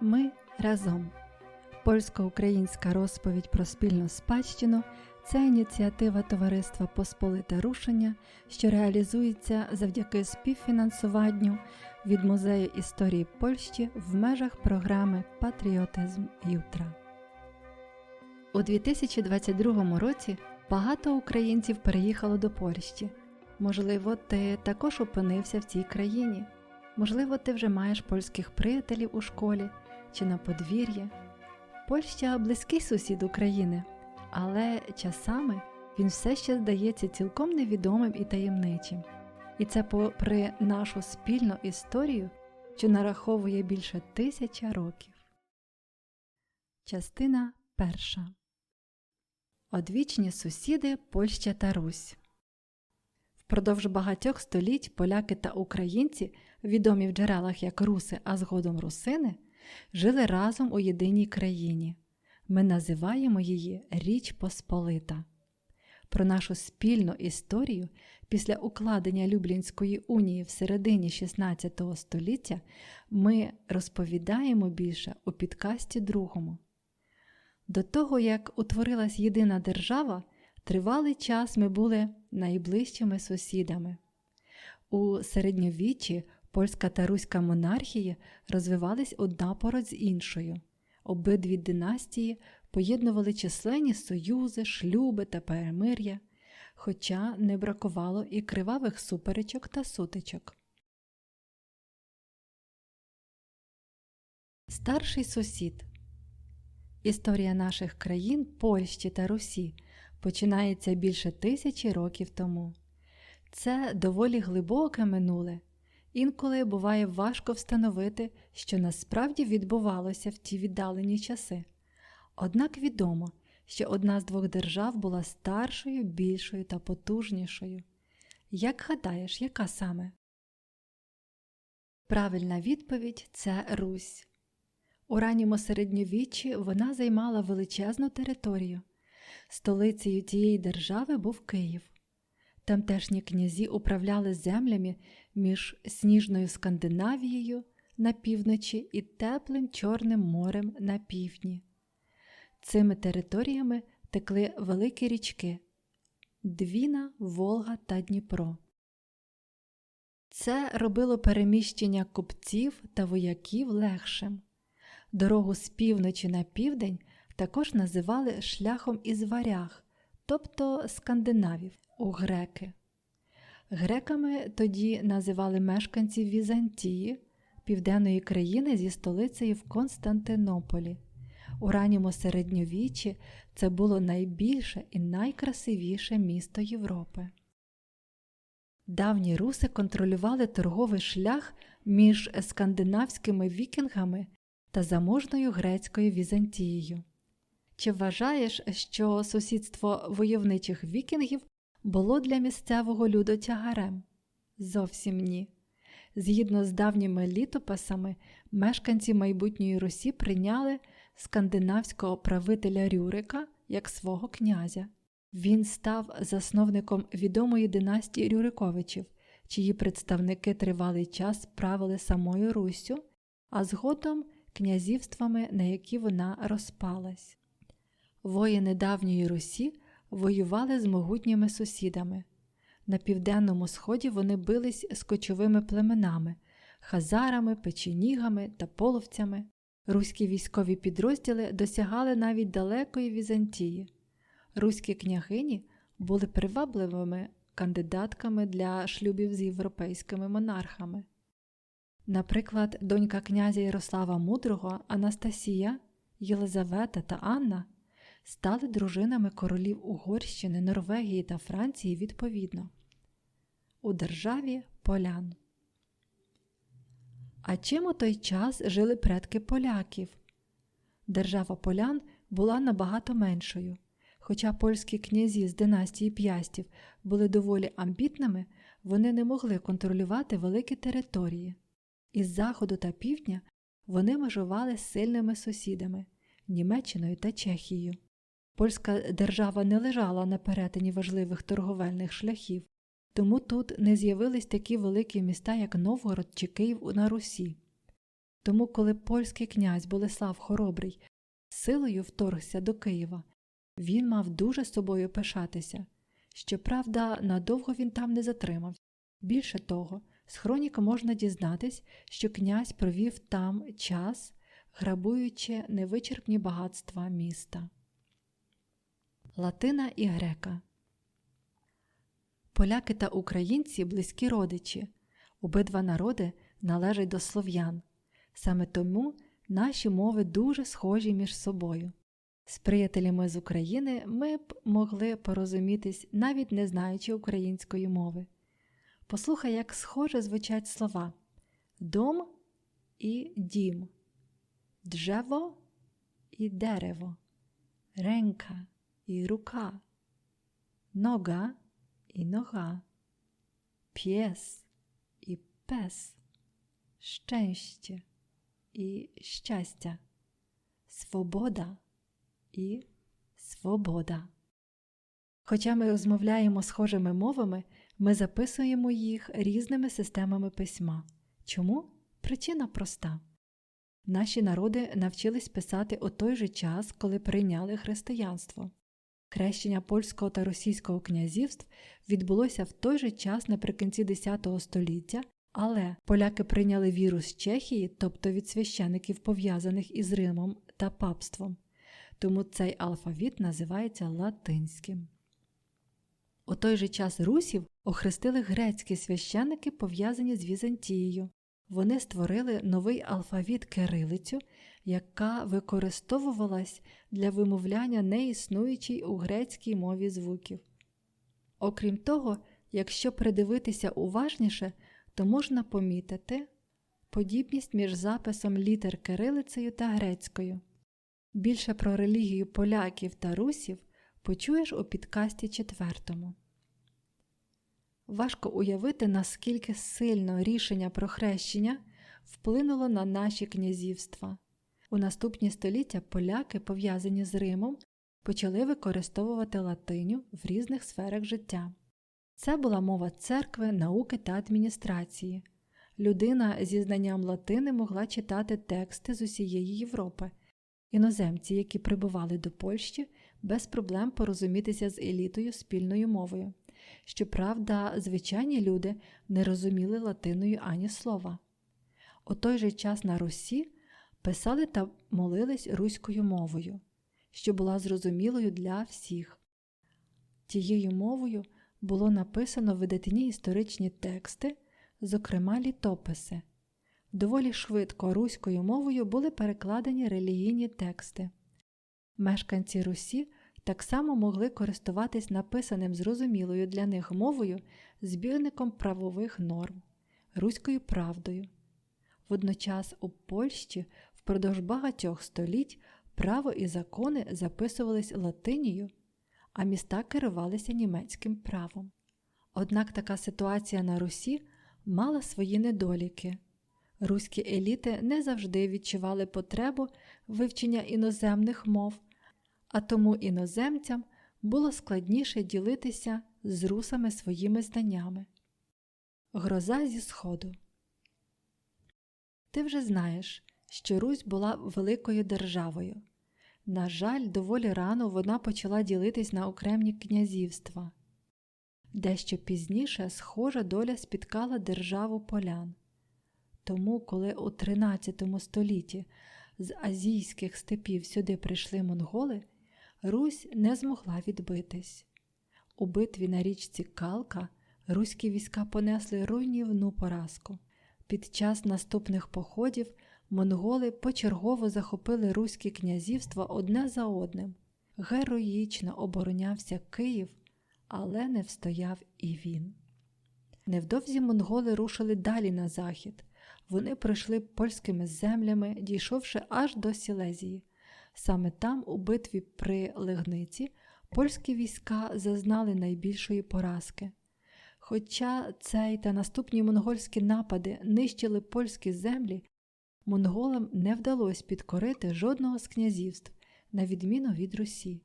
Ми разом. Польсько-українська розповідь про спільну спадщину це ініціатива Товариства Посполите Рушення, що реалізується завдяки співфінансуванню від Музею історії Польщі в межах програми Патріотизм Ютра. У 2022 році багато українців переїхало до Польщі. Можливо, ти також опинився в цій країні. Можливо, ти вже маєш польських приятелів у школі чи на подвір'ї. Польща близький сусід України, але часами він все ще здається цілком невідомим і таємничим. І це попри нашу спільну історію, що нараховує більше тисяча років. Частина перша Одвічні сусіди Польща та Русь. Впродовж багатьох століть поляки та українці, відомі в джерелах як руси, а згодом русини, жили разом у єдиній країні. Ми називаємо її Річ Посполита. Про нашу спільну історію після укладення Люблінської унії в середині XVI століття ми розповідаємо більше у підкасті другому. До того, як утворилась єдина держава, тривалий час ми були найближчими сусідами. У середньовіччі польська та руська монархії розвивались одна поруч з іншою. Обидві династії поєднували численні союзи, шлюби та перемир'я, хоча не бракувало і кривавих суперечок та сутичок. Старший сусід Історія наших країн Польщі та Русі починається більше тисячі років тому. Це доволі глибоке минуле, інколи буває важко встановити, що насправді відбувалося в ті віддалені часи. Однак відомо, що одна з двох держав була старшою, більшою та потужнішою. Як гадаєш, яка саме? Правильна відповідь це Русь. У ранньому середньовіччі вона займала величезну територію. Столицею тієї держави був Київ. Тамтешні князі управляли землями між сніжною Скандинавією на півночі і теплим Чорним морем на півдні. Цими територіями текли великі річки Двіна, Волга та Дніпро. Це робило переміщення купців та вояків легшим. Дорогу з півночі на південь також називали шляхом із варяг, тобто скандинавів у греки. Греками тоді називали мешканців Візантії, південної країни зі столицею в Константинополі. У ранньому середньовіччі це було найбільше і найкрасивіше місто Європи. Давні руси контролювали торговий шлях між скандинавськими вікінгами та заможною грецькою Візантією. Чи вважаєш, що сусідство войовничих вікінгів було для місцевого люду тягарем? Зовсім ні. Згідно з давніми літописами, мешканці майбутньої Русі прийняли скандинавського правителя Рюрика як свого князя. Він став засновником відомої династії Рюриковичів, чиї представники тривалий час правили самою Руссю, а згодом князівствами, на які вона розпалась. Воїни давньої Русі воювали з могутніми сусідами. На південному сході вони бились з кочовими племенами, хазарами, печенігами та половцями. Руські військові підрозділи досягали навіть далекої Візантії. Руські княгині були привабливими кандидатками для шлюбів з європейськими монархами. Наприклад, донька князя Ярослава Мудрого Анастасія, Єлизавета та Анна стали дружинами королів Угорщини, Норвегії та Франції відповідно у державі полян. А чим у той час жили предки поляків? Держава полян була набагато меншою. Хоча польські князі з династії п'ястів були доволі амбітними, вони не могли контролювати великі території. Із заходу та півдня вони межували з сильними сусідами Німеччиною та Чехією. Польська держава не лежала на перетині важливих торговельних шляхів, тому тут не з'явились такі великі міста, як Новгород чи Київ на Русі. Тому, коли польський князь Болеслав Хоробрий силою вторгся до Києва, він мав дуже собою пишатися. Щоправда, надовго він там не затримався. Більше того, з хроніки можна дізнатись, що князь провів там час, грабуючи невичерпні багатства міста. Латина і грека Поляки та українці близькі родичі. Обидва народи належать до слов'ян. Саме тому наші мови дуже схожі між собою. З приятелями з України ми б могли порозумітись, навіть не знаючи української мови. Послухай, як схоже звучать слова дом і дім, джево і дерево, ренка і рука, нога і нога, п'єс і пес, щастя і щастя, свобода і свобода. Хоча ми розмовляємо схожими мовами, ми записуємо їх різними системами письма. Чому? Причина проста. Наші народи навчились писати у той же час, коли прийняли християнство. Хрещення польського та російського князівств відбулося в той же час наприкінці X століття, але поляки прийняли віру з Чехії, тобто від священиків, пов'язаних із Римом та папством. Тому цей алфавіт називається латинським. У той же час русів охрестили грецькі священники, пов'язані з Візантією. Вони створили новий алфавіт кирилицю, яка використовувалась для вимовляння неіснуючій у грецькій мові звуків. Окрім того, якщо придивитися уважніше, то можна помітити подібність між записом літер кирилицею та грецькою. Більше про релігію поляків та русів почуєш у підкасті четвертому. Важко уявити, наскільки сильно рішення про хрещення вплинуло на наші князівства. У наступні століття поляки, пов'язані з Римом, почали використовувати латиню в різних сферах життя. Це була мова церкви, науки та адміністрації. Людина зі знанням латини могла читати тексти з усієї Європи. Іноземці, які прибували до Польщі, без проблем порозумітися з елітою спільною мовою. Щоправда, звичайні люди не розуміли латиною ані слова. У той же час на Русі писали та молились руською мовою, що була зрозумілою для всіх. Тією мовою було написано видатні історичні тексти, зокрема літописи. Доволі швидко руською мовою були перекладені релігійні тексти. Мешканці Русі так само могли користуватись написаним зрозумілою для них мовою збірником правових норм, руською правдою. Водночас у Польщі впродовж багатьох століть право і закони записувались латинію, а міста керувалися німецьким правом. Однак така ситуація на Русі мала свої недоліки. Руські еліти не завжди відчували потребу вивчення іноземних мов, а тому іноземцям було складніше ділитися з русами своїми знаннями. Гроза зі Сходу Ти вже знаєш, що Русь була великою державою. На жаль, доволі рано вона почала ділитись на окремі князівства. Дещо пізніше схожа доля спіткала державу полян. Тому, коли у XIII столітті з азійських степів сюди прийшли монголи, Русь не змогла відбитись. У битві на річці Калка руські війська понесли руйнівну поразку. Під час наступних походів монголи почергово захопили руські князівства одне за одним. Героїчно оборонявся Київ, але не встояв і він. Невдовзі монголи рушили далі на захід. Вони пройшли польськими землями, дійшовши аж до Сілезії. Саме там, у битві при Легниці, польські війська зазнали найбільшої поразки. Хоча цей та наступні монгольські напади нищили польські землі, монголам не вдалося підкорити жодного з князівств, на відміну від Русі.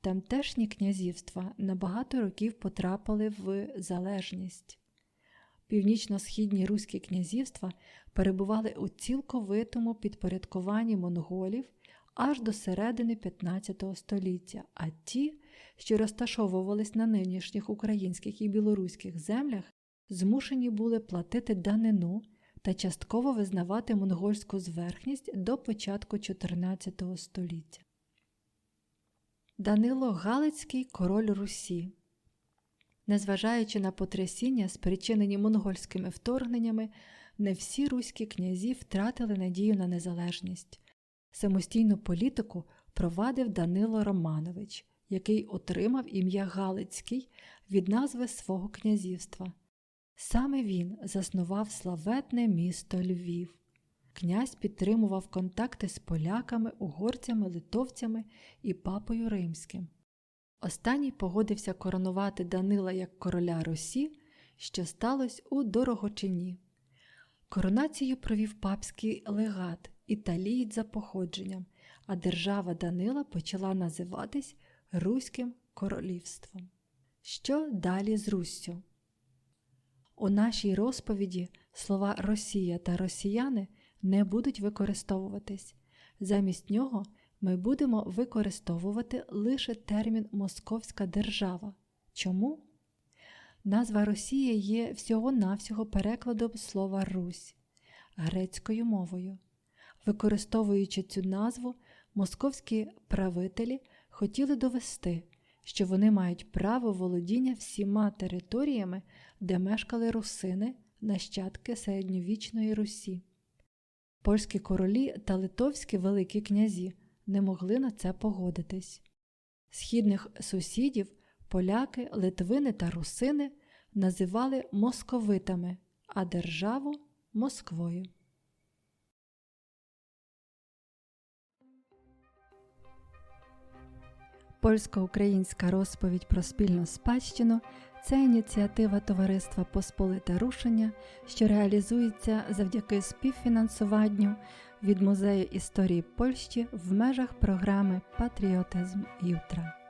Тамтешні князівства на багато років потрапили в залежність. північно-східні руські князівства перебували у цілковитому підпорядкуванні монголів аж до середини 15 століття, а ті, що розташовувались на нинішніх українських і білоруських землях, змушені були платити данину та частково визнавати монгольську зверхність до початку 14 століття. Данило Галицький король Русі. Незважаючи на потрясіння, спричинені монгольськими вторгненнями, не всі руські князі втратили надію на незалежність. Самостійну політику провадив Данило Романович, який отримав ім'я Галицький від назви свого князівства. Саме він заснував славетне місто Львів. Князь підтримував контакти з поляками, угорцями, литовцями і папою римським. Останній погодився коронувати Данила як короля Русі, що сталося у Дорогочині. Коронацію провів папський легат, італієць за походженням, а держава Данила почала називатись Руським королівством. Що далі з Руссю? У нашій розповіді слова Росія та росіяни не будуть використовуватись. Замість нього ми будемо використовувати лише термін Московська держава. Чому? Назва Росія є всього-навсього перекладом слова Русь грецькою мовою. Використовуючи цю назву, московські правителі хотіли довести, що вони мають право володіння всіма територіями, де мешкали русини, нащадки середньовічної Русі. Польські королі та литовські великі князі не могли на це погодитись. Східних сусідів поляки, литвини та русини називали московитами, а державу Москвою. Польсько-українська розповідь про спільну спадщину це ініціатива Товариства Посполите Рушення, що реалізується завдяки співфінансуванню від Музею історії Польщі в межах програми Патріотизм Ютра.